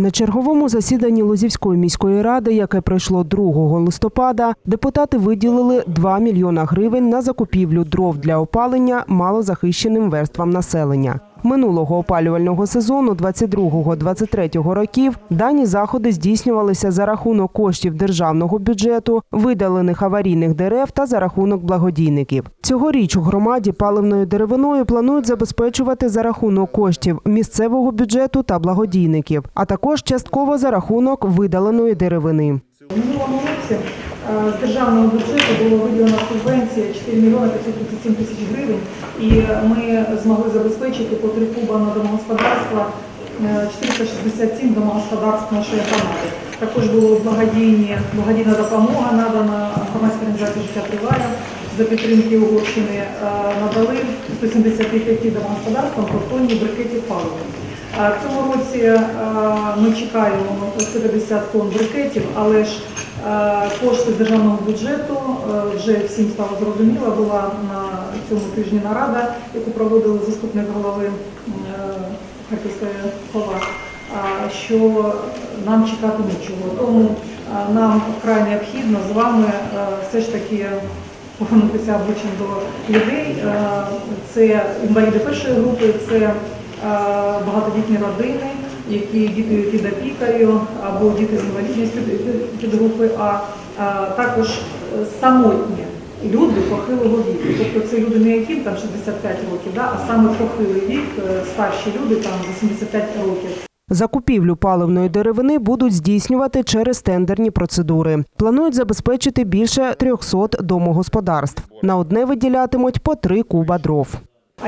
На черговому засіданні Лозівської міської ради, яке пройшло 2 листопада, депутати виділили 2 мільйона гривень на закупівлю дров для опалення малозахищеним верствам населення. Минулого опалювального сезону 22-23 років дані заходи здійснювалися за рахунок коштів державного бюджету, видалених аварійних дерев та за рахунок благодійників. Цьогоріч у громаді паливною деревиною планують забезпечувати за рахунок коштів місцевого бюджету та благодійників, а також частково за рахунок видаленої деревини. Е, з державного бюджету було виділено субвенція 4 мільйони 537 тисяч гривень, і ми змогли забезпечити по три куба на домогосподарства е, 467 домогосподарств нашої громади. Також благодійні, благодійна допомога надана громадській організації життя триває за підтримки Угорщини. Е, Надали 175 домогосподарствам по тонні брикетів палива. А В цьому році е, ми чекаємо 150 тонн брикетів, але ж е, кошти з державного бюджету е, вже всім стало зрозуміло. Була на цьому тижні нарада, яку проводили заступник голови е, Харківської голова, а, що нам чекати нічого. Тому е, нам вкрай необхідно з вами е, все ж таки повернутися обличчям до людей. Е, Це інваліди першої групи, це е, багатодітні родини, які діти під опікою або діти з інвалідністю під- групи А, а також е, самотні люди похилого віку. Тобто це люди не яким там 65 років, да, а саме похилий вік, е, старші люди там 85 років. Закупівлю паливної деревини будуть здійснювати через тендерні процедури. Планують забезпечити більше 300 домогосподарств. На одне виділятимуть по три куба дров.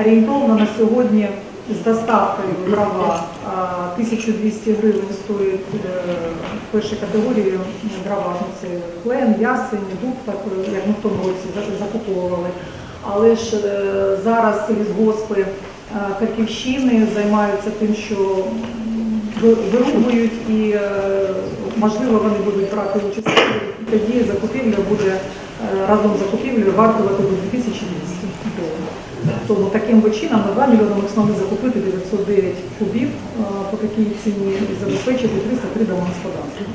Орієнтовно на сьогодні з доставкою дрова а, 1200 гривень стоїть е, першій категорії дрова. Ну, Це клен, ясень, дуб, так як ми в тому році закуповували. Але ж е, зараз лісгоспи е, Харківщини займаються тим, що вирубують і е, можливо вони будуть брати участь. І Тоді закупівля буде е, разом з закупівлею вартувати до 2200 доларів. Тому таким чином на 2 мільйони ми змогли закупити 909 кубів е, по такій ціні і забезпечити 303 домогосподарства.